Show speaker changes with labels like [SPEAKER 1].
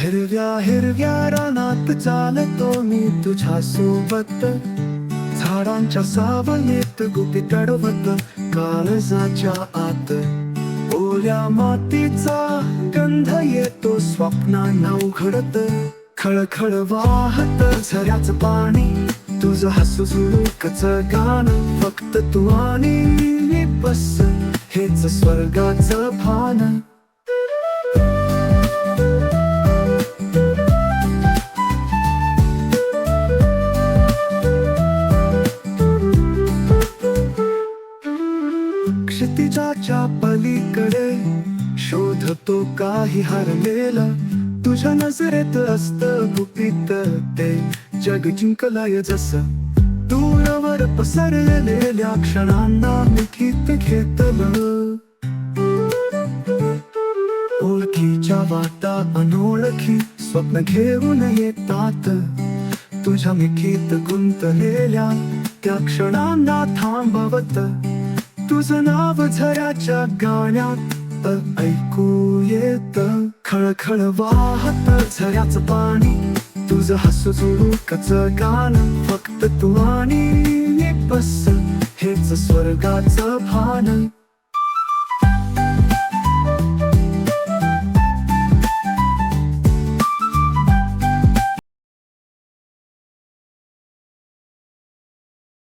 [SPEAKER 1] हिरव्या हिरव्या रानात चालतो मी तुझ्या सोबत झाडांच्या सावलीत गुपी तडवत काळजाच्या आत ओल्या मातीचा गंध येतो स्वप्नांना उघडत खळखळ वाहत झऱ्याच पाणी तुझं हसू झुळूकच गाणं फक्त तू आणि बस हेच स्वर्गाचं भान क्षितिजाच्या पलीकडे शोधतो काही हरलेला. तुझ्या नजरेत असत गुपित ते. जग जिंकलंय जस. दूरवर पसरलेल्या क्षणांना लिखित घेतलं. ओळखीच्या वाटा अनोळखी स्वप्न घेऊन येतात. तुझ्या मिठीत गुंतलेल्या त्या क्षणांना थांबवत. तुझं नाव झऱ्याच्या गाण्यात ऐकू येत. खळखळ वाहत झऱ्याचं पाणी. तुझं हसू झुळूकच गाणं फक्त तू आणि बस हेच स्वर्गाचं भान.